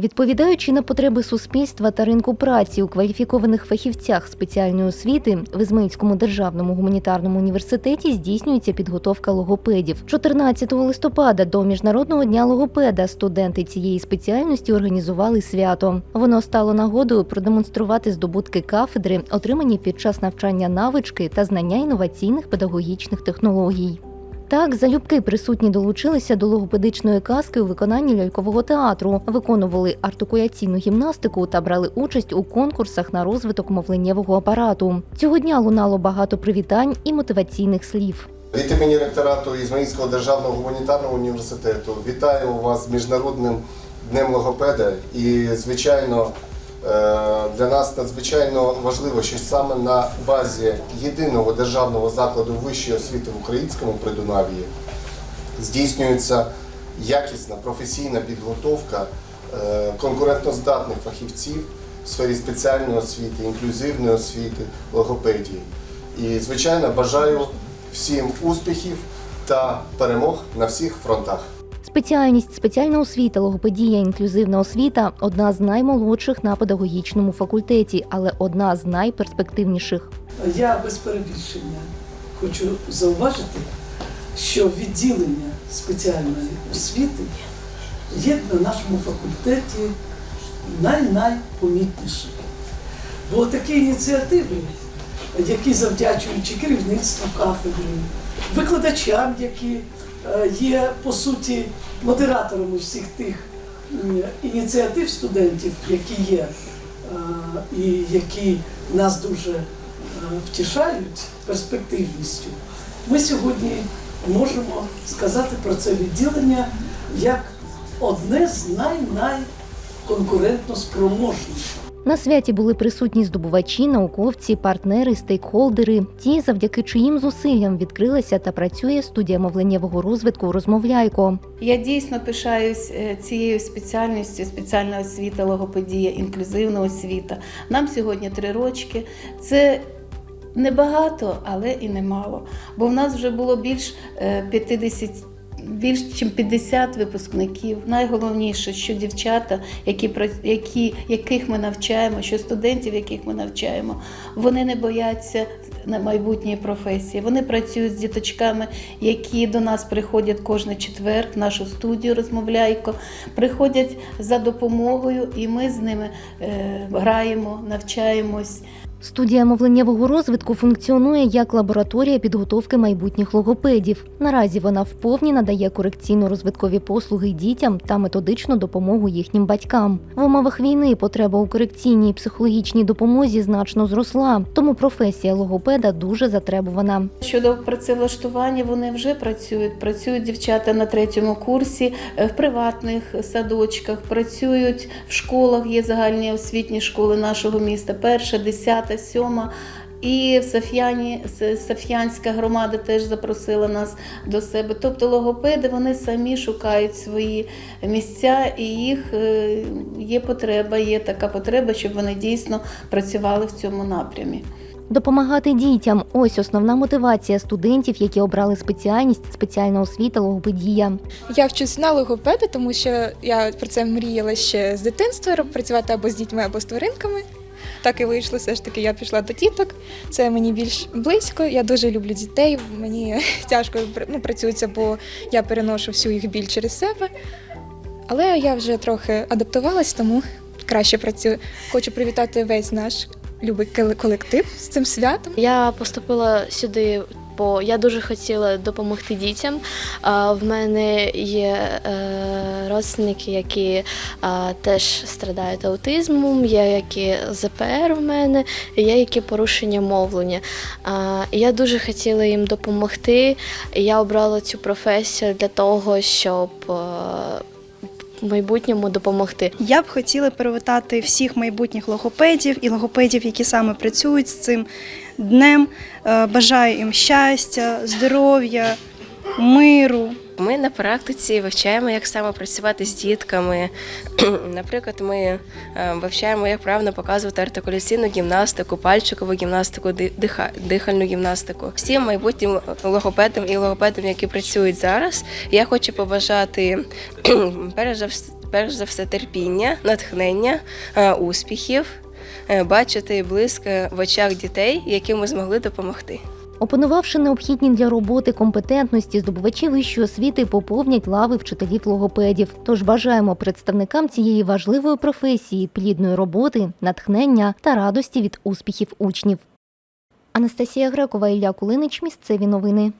Відповідаючи на потреби суспільства та ринку праці у кваліфікованих фахівцях спеціальної освіти в Ізмаїльському державному гуманітарному університеті здійснюється підготовка логопедів. 14 листопада до міжнародного дня логопеда студенти цієї спеціальності організували свято. Воно стало нагодою продемонструвати здобутки кафедри, отримані під час навчання навички та знання інноваційних педагогічних технологій. Так, залюбки присутні долучилися до логопедичної казки у виконанні лялькового театру, виконували артикуляційну гімнастику та брали участь у конкурсах на розвиток мовленнєвого апарату. Цього дня лунало багато привітань і мотиваційних слів. Від імені ректорату Ізмаїльського державного гуманітарного університету вітаю вас з міжнародним днем логопеда. І, звичайно, для нас надзвичайно важливо, що саме на базі єдиного державного закладу вищої освіти в українському Придунав'ї здійснюється якісна професійна підготовка е, конкурентноздатних фахівців в сфері спеціальної освіти, інклюзивної освіти, логопедії. І, звичайно, бажаю всім успіхів та перемог на всіх фронтах. Спеціальність спеціальна освіта, логопедія, інклюзивна освіта одна з наймолодших на педагогічному факультеті, але одна з найперспективніших. Я без перебільшення хочу зауважити, що відділення спеціальної освіти є на нашому факультеті най-найпомітнішим. Бо такі ініціативи, які завдячуючи керівництву кафедри, викладачам, які є по суті модераторами всіх тих ініціатив студентів, які є, е, і які нас дуже е, втішають перспективністю. Ми сьогодні можемо сказати про це відділення як одне з най-най конкурентно На святі були присутні здобувачі, науковці, партнери, стейкхолдери, ті, завдяки чиїм зусиллям відкрилася та працює студія мовленнєвого розвитку Розмовляйко. Я дійсно пишаюсь е, цією спеціальністю, спеціальна освіта, логопедія, інклюзивна освіта. Нам сьогодні три рочки. Це небагато, але і немало. Бо в нас вже було більш е, 50 більш ніж 50 випускників. Найголовніше, що дівчата, які, які, яких ми навчаємо, що студентів, яких ми навчаємо, вони не бояться на майбутньої професії. Вони працюють з діточками, які до нас приходять кожен четвер в нашу студію розмовляйко, приходять за допомогою, і ми з ними е, граємо, навчаємось. Студія мовленнєвого розвитку функціонує як лабораторія підготовки майбутніх логопедів. Наразі вона вповні надає корекційно-розвиткові послуги дітям та методичну допомогу їхнім батькам. В умовах війни потреба у корекційній психологічній допомозі значно зросла, тому професія логопеда дуже затребувана. Щодо працевлаштування, вони вже працюють. Працюють дівчата на третьому курсі е, в приватних садочках, працюють в школах. Є загальні освітні школи нашого міста. Перша, десята, сьома. І в Соф'яні Соф'янська громада теж запросила нас до себе. Тобто логопеди вони самі шукають свої місця, і їх е, є потреба, є така потреба, щоб вони дійсно працювали в цьому напрямі. Допомагати дітям ось основна мотивація студентів, які обрали спеціальність спеціальна освіта логопедія. Я вчусь на логопеда, тому що я про це мріяла ще з дитинства працювати або з дітьми, або з тваринками. Так і вийшло, все ж таки, я пішла до тіток. Це мені більш близько. Я дуже люблю дітей. Мені тяжко ну, працюється, бо я переношу всю їх біль через себе. Але я вже трохи адаптувалась, тому краще працюю. Хочу привітати весь наш любий колектив з цим святом. Я поступила сюди, бо я дуже хотіла допомогти дітям. В мене є е, родственники, які теж страдають аутизмом, є які ЗПР в мене, є які порушення мовлення. Я дуже хотіла їм допомогти. Я обрала цю професію для того, щоб е, в майбутньому допомогти. Я б хотіла привітати всіх майбутніх логопедів і логопедів, які саме працюють з цим днем. Е, Бажаю їм щастя, здоров'я, миру. Ми на практиці вивчаємо, як саме працювати з дітками. Наприклад, ми е, вивчаємо, як правильно показувати артикуляційну гімнастику, пальчикову гімнастику, дихальну гімнастику. Всім майбутнім логопедам і логопедам, які працюють зараз, я хочу побажати перш за все терпіння, натхнення, е, успіхів, е, бачити блиск в очах дітей, яким ми змогли допомогти. Опанувавши необхідні для роботи компетентності, здобувачі вищої освіти поповнять лави вчителів логопедів. Тож бажаємо представникам цієї важливої професії плідної роботи, натхнення та радості від успіхів учнів. Анастасія Грекова, Ілля Кулинич. Місцеві новини.